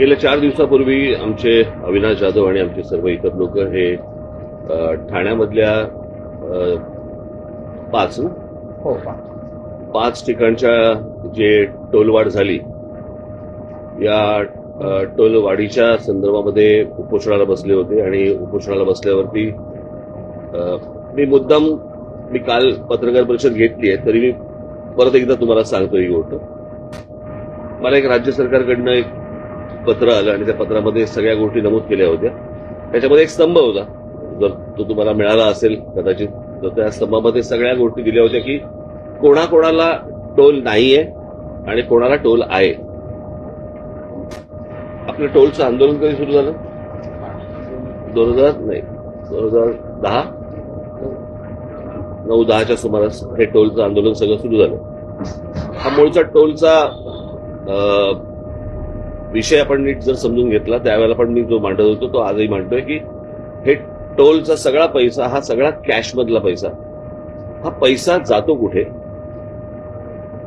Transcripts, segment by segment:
गेल्या चार दिवसापूर्वी आमचे अविनाश जाधव आणि आमचे सर्व इतर लोक हे ठाण्यामधल्या पाच ना? हो पाच ठिकाणच्या जे टोलवाढ झाली या टोलवाढीच्या संदर्भामध्ये उपोषणाला बसले होते आणि उपोषणाला बसल्यावरती मी मुद्दाम मी काल पत्रकार परिषद घेतली आहे तरी मी परत एकदा तुम्हाला सांगतो ही गोष्ट मला एक राज्य सरकारकडनं एक पत्र आलं आणि त्या पत्रामध्ये सगळ्या गोष्टी नमूद केल्या होत्या. त्याच्यामध्ये एक स्तंभ होता. जर तो तुम्हाला मिळाला असेल कदाचित तर त्या स्तंभामध्ये सगळ्या गोष्टी दिल्या होत्या की कोणाकोणाला टोल नाहीये आणि कोणाला टोल आहे. आपलं टोलचं आंदोलन कधी सुरू झालं? दोन हजार नाही दोन हजार दहा? नऊ दहाच्या सुमारास हे टोलचं आंदोलन सगळं सुरू झालं. हा मूळचा टोलचा विषय आपण नीट जर समजून घेतला त्यावेळेला पण मी जो मांडत होतो तो आजही मांडतोय की हे टोलचा सगळा पैसा हा सगळा कॅश मधला पैसा हा पैसा जातो कुठे?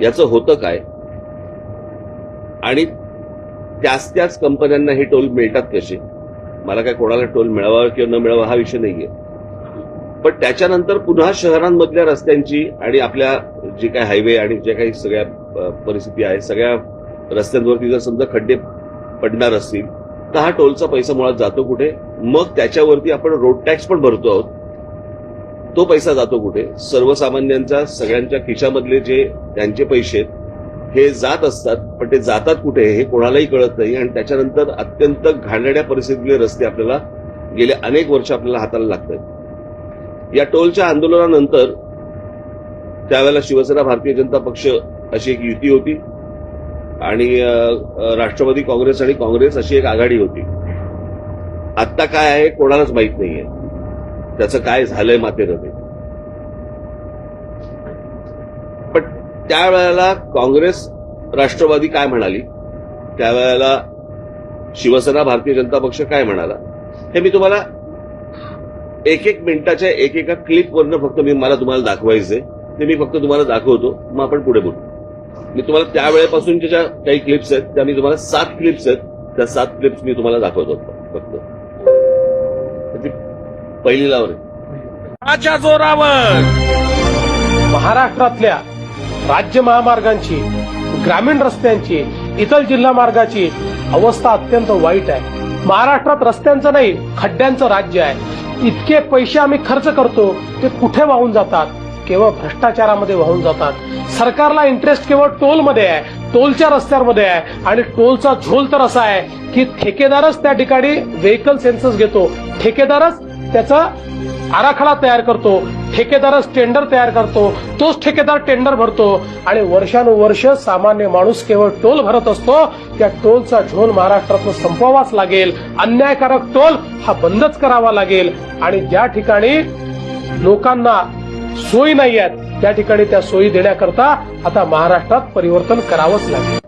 याचं होतं काय? आणि त्याच त्याच कंपन्यांना हे टोल मिळतात कसे? मला काय कोणाला टोल मिळावा किंवा न मिळावा हा विषय नाहीये. पण त्याच्यानंतर पुन्हा शहरांमधल्या रस्त्यांची आणि आपल्या जे काही हायवे आणि जे काही सगळ्या परिस्थिती आहे सगळ्या रस्त्यांवरती जर समजा खड्डे पडणार असतील तर हा टोलचा पैसा मुळात जातो कुठे? मग त्याच्यावरती आपण रोड टॅक्स पण भरतो आहोत. तो पैसा जातो कुठे? सर्वसामान्यांचा सगळ्यांच्या खिशामधले जे त्यांचे पैसे आहेत हे जात असतात पण ते जातात कुठे हे कोणालाही कळत नाही आणि त्याच्यानंतर अत्यंत घाणेरड्या परिस्थितीतले रस्ते आपल्याला गेले अनेक वर्ष आपल्याला हाताला लागतात या टोलच्या आंदोलनानंतर त्यावेळेला शिवसेना भारतीय जनता पक्ष अशी एक युती होती. आणि राष्ट्रवादी काँग्रेस आणि काँग्रेस अशी एक आघाडी होती. आत्ता काय आहे कोणालाच माहीत नाहीये. त्याचं काय झालंय मातेमध्ये पण त्यावेळेला काँग्रेस राष्ट्रवादी काय म्हणाली? त्यावेळेला शिवसेना भारतीय जनता पक्ष काय म्हणाला? हे मी तुम्हाला एक एक मिनिटाच्या एक एका क्लिपवरनं फक्त मी मला तुम्हाला दाखवायचंय. ते मी फक्त तुम्हाला दाखवतो. मग आपण पुढे बोलू. मी तुम्हाला त्यावेळेपासून ज्या काही क्लिप्स आहेत त्या मी तुम्हाला सात क्लिप्स आहेत त्या सात क्लिप्स मी तुम्हाला दाखवतो फक्त. पहिली लावर जोरावर? महाराष्ट्रातल्या राज्य महामार्गांची ग्रामीण रस्त्यांची इतर जिल्हा मार्गाची अवस्था अत्यंत वाईट आहे. महाराष्ट्रात रस्त्यांचं नाही खड्ड्यांचं राज्य आहे. इतके पैसे आम्ही खर्च करतो ते कुठे वाहून जातात? केवळ भ्रष्टाचारामध्ये वाहून जातात. सरकारला इंटरेस्ट केवळ टोलमध्ये आहे. टोलच्या रस्त्यामध्ये आहे. आणि टोलचा झोल तर असा आहे की ठेकेदारच त्या ठिकाणी व्हेकल सेन्सस घेतो. ठेकेदारच त्याचा आराखडा तयार करतो. ठेकेदारच टेंडर तयार करतो. तोच ठेकेदार टेंडर भरतो. आणि वर्षानुवर्ष सामान्य माणूस केवळ टोल भरत असतो. त्या टोलचा झोल महाराष्ट्रातनं संपवावाच लागेल. अन्यायकारक टोल हा बंदच करावा लागेल. आणि ज्या ठिकाणी लोकांना सोयी नाही आहेत. त्या ठिकाणी त्या सोयी देण्याकरता आता महाराष्ट्रात परिवर्तन करावंच लागेल.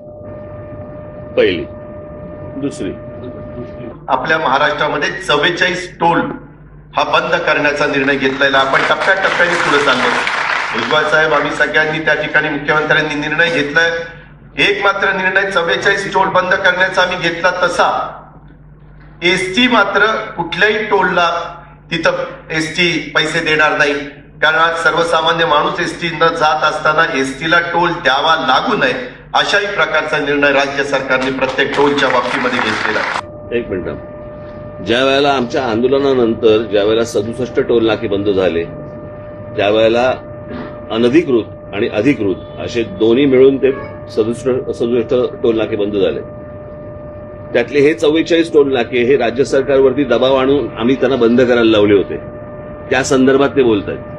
पहिली. दुसरी. आपल्या महाराष्ट्रामध्ये चव्वेचाळीस टोल हा बंद करण्याचा निर्णय घेतलेला आपण टप्प्याटप्प्याने पुढे चाललो. भुजबळ साहेब आम्ही सगळ्यांनी त्या ठिकाणी मुख्यमंत्र्यांनी निर्णय घेतलाय. एक मात्र निर्णय चव्वेचाळीस टोल बंद करण्याचा आम्ही घेतला तसा. एसटी मात्र कुठल्याही टोलला तिथं एसटी पैसे देणार नाही. कारण आज सर्वसामान्य माणूस एसटी न जात असताना एसटीला टोल द्यावा लागू नये अशाही प्रकारचा निर्णय राज्य सरकारने प्रत्येक टोलच्या बाबतीमध्ये घेतलेला एक मिनिट ज्या वेळेला आमच्या आंदोलनानंतर ज्या वेळेला सदुसष्ट टोल नाके बंद झाले त्यावेळेला अनधिकृत आणि अधिकृत असे दोन्ही मिळून ते सदुसष्ट सदुसष्ट टोल नाके बंद झाले. त्यातले हे चव्वेचाळीस टोल नाके हे राज्य सरकारवरती दबाव आणून आम्ही त्यांना बंद करायला लावले होते. त्या संदर्भात ते बोलत आहेत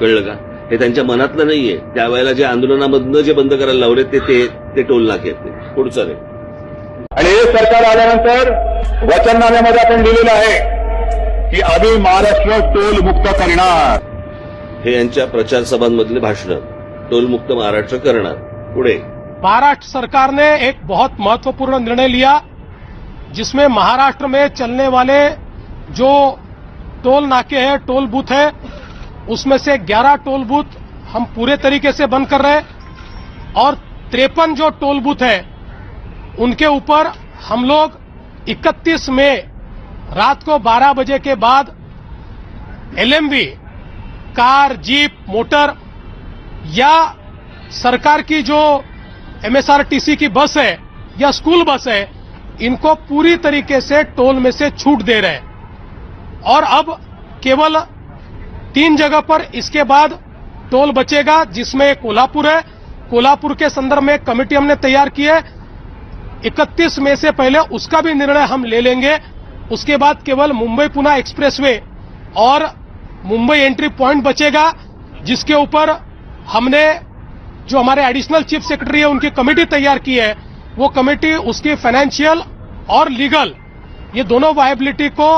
कळलं का? हे त्यांच्या मनातलं नाहीये. त्यावेळेला जे आंदोलनामधनं जे बंद करायला लावले ते ते ते टोल नाके पुढचं रे. आणि हे सरकार आल्यानंतर वचननाम्यामध्ये आपण लिहिलेलं आहे की आम्ही महाराष्ट्र टोल मुक्त करणार. हे यांच्या प्रचार सभांमधले भाषण. टोलमुक्त महाराष्ट्र करणार. पुढे. महाराष्ट्र सरकार ने एक बहुत महत्त्वपूर्ण निर्णय लिया जिसमें महाराष्ट्र में चलने वाले जो टोल नाके हैं टोल बूथ है उसमें से 11 टोल बूथ हम पूरे तरीके से बंद कर रहे हैं और तिरपन जो टोल बूथ है, उनके ऊपर हम लोग 31 मई रात को 12 बजे के बाद एलएमवी, कार, जीप, मोटर या सरकार की जो एमएसआरटीसी की बस है या स्कूल बस है, इनको पूरी तरीके से टोल में से छूट दे रहे हैं। और अब केवल तीन जगह पर इसके बाद टोल बचेगा, जिसमें कोल्हापुर है। कोल्हापुर के संदर्भ में कमेटी हमने तैयार की है। 31 मई से पहले उसका भी निर्णय हम ले लेंगे। उसके बाद केवल मुंबई पुणे एक्सप्रेसवे और मुंबई एंट्री पॉइंट बचेगा, जिसके ऊपर हमने जो हमारे एडिशनल चीफ सेक्रेटरी है, उनकी कमेटी तैयार की है। वो कमेटी, उसकी फाइनेंशियल और लीगल ये दोनों वायबिलिटी को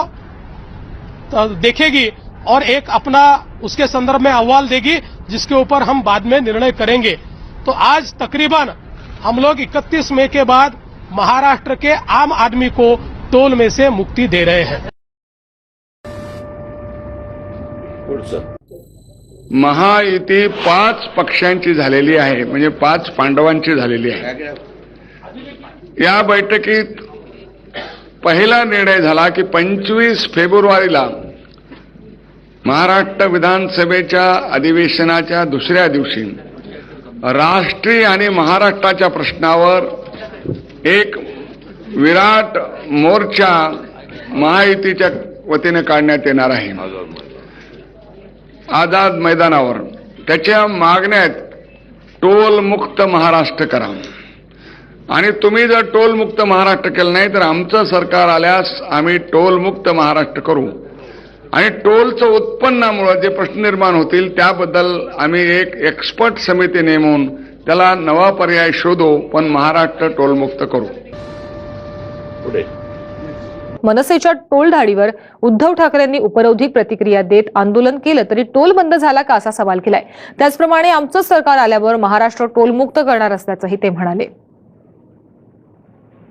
देखेगी। और एक अपना उसके संदर्भ में अहवाल देगी, जिसके ऊपर हम बाद में निर्णय करेंगे। तो आज तकरीबन हम लोग 31 मई के बाद महाराष्ट्र के आम आदमी को टोल में से मुक्ति दे रहे हैं। महायुती पाच पक्षांची झालेली आहे, म्हणजे पाच पांडवांची आहे. या बैठकीत पहिला निर्णय की पंचवीस फेब्रुवारीला महाराष्ट्र विधानसभेच्या अधिवेशनाच्या दुसऱ्या दिवशी राष्ट्रीय आणि महाराष्ट्राच्या प्रश्नावर एक विराट मोर्चा महायुतीच्या वतीने काढण्यात येणार आहे. आझाद मैदानावर त्याच्या मागण्यात टोल मुक्त महाराष्ट्र करा. आणि तुम्ही जर टोल मुक्त महाराष्ट्र केलं नाही तर आमचं सरकार आल्यास आम्ही टोल मुक्त महाराष्ट्र करू. आणि टोलचं उत्पन्नामुळे जे प्रश्न निर्माण होतील त्याबद्दल आम्ही एक एक्सपर्ट समिती नेमून त्याला नवा पर्याय शोधू पण महाराष्ट्र टोलमुक्त करू. पुढे. मनसेच्या टोलधाडीवर उद्धव ठाकरेंनी उपरोधिक प्रतिक्रिया देत आंदोलन केलं तरी टोल बंद झाला का असा सवाल केलाय. त्याचप्रमाणे आमचं सरकार आल्यावर महाराष्ट्र टोलमुक्त करणार असल्याचंही ते म्हणाले.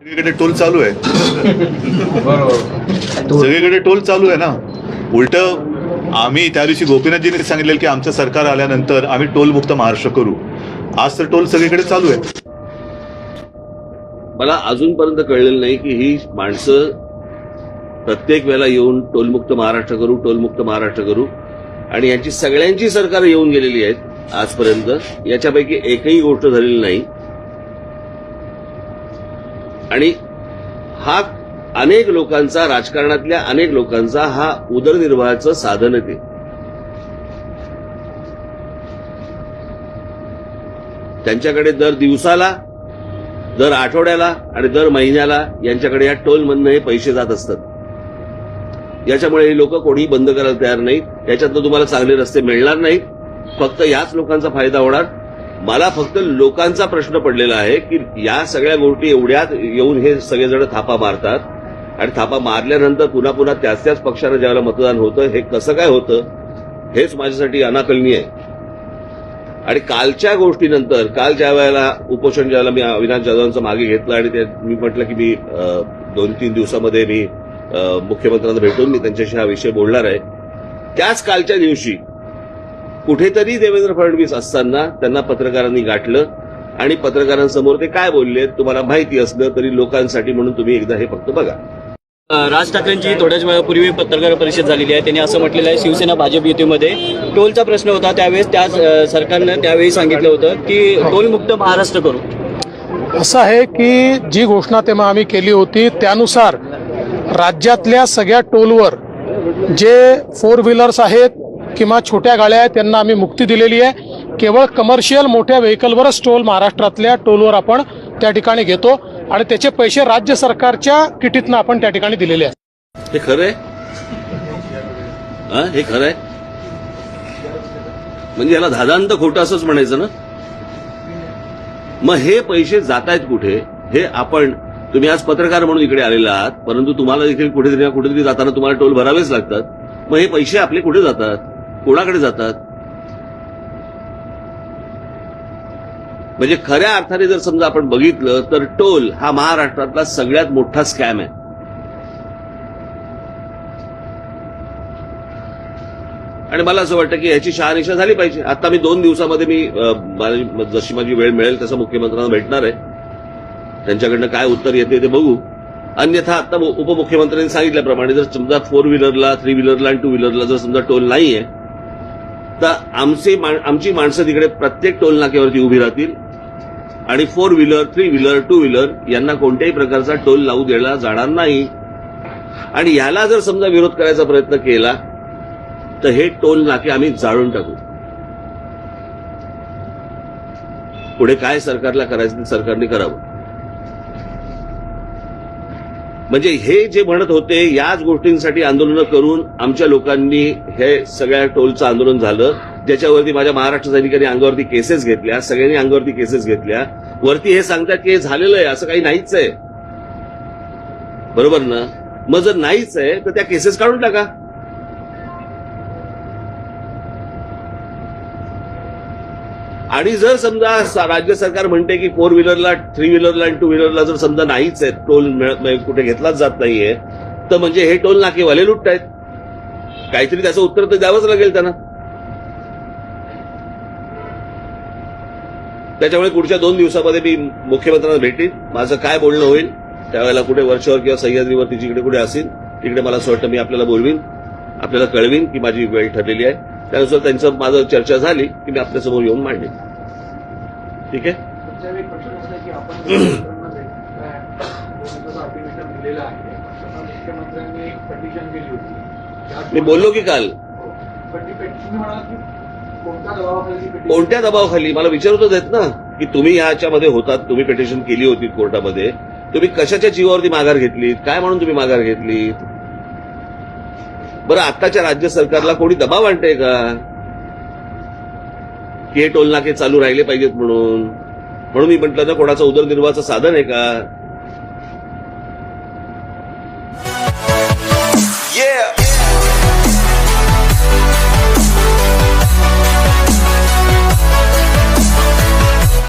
सगळीकडे टोल चालू आहे. सगळीकडे टोल चालू आहे ना? उलट आम्ही त्या दिवशी गोपीनाथजींनी सांगितलेलं की आमचं सरकार आल्यानंतर आम्ही टोल मुक्त महाराष्ट्र करू. आज तर टोल सगळीकडे चालू आहे मला अजूनपर्यंत कळलेलं नाही की ही माणसं प्रत्येक वेळेला येऊन टोलमुक्त महाराष्ट्र करू टोलमुक्त महाराष्ट्र करू. आणि यांची सगळ्यांची सरकार येऊन गेलेली आहेत आजपर्यंत. याच्यापैकी एकही गोष्ट झालेली नाही. आणि हा अनेक लोकांचा राजकारणातल्या अनेक लोकांचा हा उदरनिर्वाहाचं साधन आहे ते. त्यांच्याकडे दर दिवसाला दर आठवड्याला आणि दर महिन्याला यांच्याकडे या टोल मधनं हे पैसे जात असतात. याच्यामुळे हे लोक कोणीही बंद करायला तयार नाही याच्यातनं तुम्हाला चांगले रस्ते मिळणार नाहीत. फक्त याच लोकांचा फायदा होणार. मला फक्त लोकांचा प्रश्न पडलेला आहे की या सगळ्या गोष्टी एवढ्यात येऊन हे सगळेजण थापा मारतात. आणि थापा मारल्यानंतर पुन्हा पुन्हा त्याच त्याच पक्षानं ज्यावेळेला मतदान होतं हे कसं काय होतं हेच माझ्यासाठी अनाकलनीय आहे. आणि कालच्या गोष्टीनंतर काल ज्या वेळेला उपोषण ज्याला मी अविनाश जाधवांचं मागे घेतलं आणि ते मी म्हटलं की मी दोन तीन दिवसामध्ये मी मुख्यमंत्र्यांना भेटून मी त्यांच्याशी हा विषय बोलणार आहे. त्याच कालच्या दिवशी कुठेतरी देवेंद्र फडणवीस असताना त्यांना पत्रकारांनी गाठलं आणि पत्रकारांसमोर ते काय बोलले तुम्हाला माहिती असलं तरी लोकांसाठी म्हणून तुम्ही एकदा हे फक्त बघा. राज ठाकरेंची थोड्याच वेळापूर्वी पत्रकार परिषद झालेली आहे. त्यांनी असं म्हटलेलं आहे शिवसेना भाजप युतीमध्ये टोलचा प्रश्न होता. त्यावेळेस त्या सरकारनं त्यावेळी सांगितलं होतं की टोलमुक्त महाराष्ट्र करू. असं आहे की जी घोषणा तेव्हा आम्ही केली होती त्यानुसार राज्यातल्या सगळ्या टोलवर जे फोर व्हीलर्स आहेत किंवा छोट्या गाड्या आहेत त्यांना आम्ही मुक्ती दिलेली आहे. केवळ कमर्शियल मोठ्या व्हेकलवरच टोल महाराष्ट्रातल्या टोलवर आपण त्या ठिकाणी घेतो. आणि त्याचे पैसे राज्य सरकारच्या किटीतनं आपण त्या ठिकाणी दिलेले आहेत. हे खरं आहे? हा हे खरं आहे? म्हणजे याला धादांत खोटं असंच म्हणायचं ना? मग हे पैसे जात आहेत कुठे? हे आपण तुम्ही आज पत्रकार म्हणून इकडे आलेले आहात परंतु तुम्हाला देखील कुठेतरी ना कुठेतरी जाताना तुम्हाला टोल भरावेच लागतात. मग हे पैसे आपले कुठे जातात? कोणाकडे जातात? म्हणजे खऱ्या अर्थाने जर समजा आपण बघितलं तर टोल हा महाराष्ट्रातला सगळ्यात मोठा स्कॅम आहे. आणि मला असं वाटतं की याची शहानिशा झाली पाहिजे. आता मी दोन दिवसामध्ये मी जशी माझी वेळ मिळेल तसं मुख्यमंत्र्यांना भेटणार आहे. त्यांच्याकडनं काय उत्तर येते ते बघू. अन्यथा आता उपमुख्यमंत्र्यांनी सांगितल्याप्रमाणे जर समजा फोर व्हीलरला थ्री व्हीलरला आणि टू व्हीलरला जर समजा टोल नाहीये तर आमचे आमची माणसं तिकडे प्रत्येक टोल नाक्यावरती उभी राहतील. आणि four wheeler three wheeler two wheeler यांना कोणत्याही प्रकारचा टोल लावू दिला जाणार नाही. आणि याला जर समजा विरोध करायचा प्रयत्न केला तर हे टोल नाके आम्ही जाळून टाकू. पुढे काय सरकारला करायचं ते सरकारने करावं. म्हणजे हे जे म्हणत होते याच गोष्टींसाठी आंदोलनं करून आमच्या लोकांनी हे सगळ्या टोलचं आंदोलन झालं. ज्याच्यावरती माझ्या महाराष्ट्र सैनिकांनी अंगावरती केसेस घेतल्या सगळ्यांनी अंगावरती केसेस घेतल्या. वरती हे सांगतात की हे झालेलं आहे असं काही नाहीच आहे. बरोबर ना? मग जर नाहीच आहे तर त्या केसेस काढून टाका. आणि जर समजा राज्य सरकार म्हणते की फोर व्हीलरला थ्री व्हीलरला आणि टू व्हीलरला जर समजा नाहीच आहे टोल मिळत नाही कुठे घेतलाच जात नाहीये तर म्हणजे हे टोल नाकेवाले लुटतायत. काहीतरी त्याचं उत्तर तर द्यावंच लागेल त्यांना. त्याच्यामुळे पुढच्या दोन दिवसामध्ये मी मुख्यमंत्र्यांना भेटीन माझं काय बोलणं होईल त्यावेळेला कुठे वर्षावर किंवा सह्याद्रीवरती जिकडे कुठे असेल तिकडे मला असं वाटतं मी आपल्याला बोलवीन आपल्याला कळवीन की माझी वेळ ठरलेली आहे. त्यानुसार त्यांचं माझं चर्चा झाली की मी आपल्यासमोर येऊन मांडेन. ठीक आहे? मी बोललो की काल. कोणत्या दबावाखाली मला विचारतच आहेत ना की तुम्ही ह्याच्यामध्ये होतात तुम्ही पिटिशन केली होती कोर्टामध्ये. तुम्ही कशाच्या जीवावरती माघार घेतलीत? काय म्हणून तुम्ही माघार घेतलीत? बरं आत्ताच्या राज्य सरकारला कोणी दबाव आणतंय का? की हे टोलनाके चालू राहिले पाहिजेत म्हणून. म्हणून मी म्हटलं ना कोणाचं उदरनिर्वाहाचं साधन आहे का? Yeah.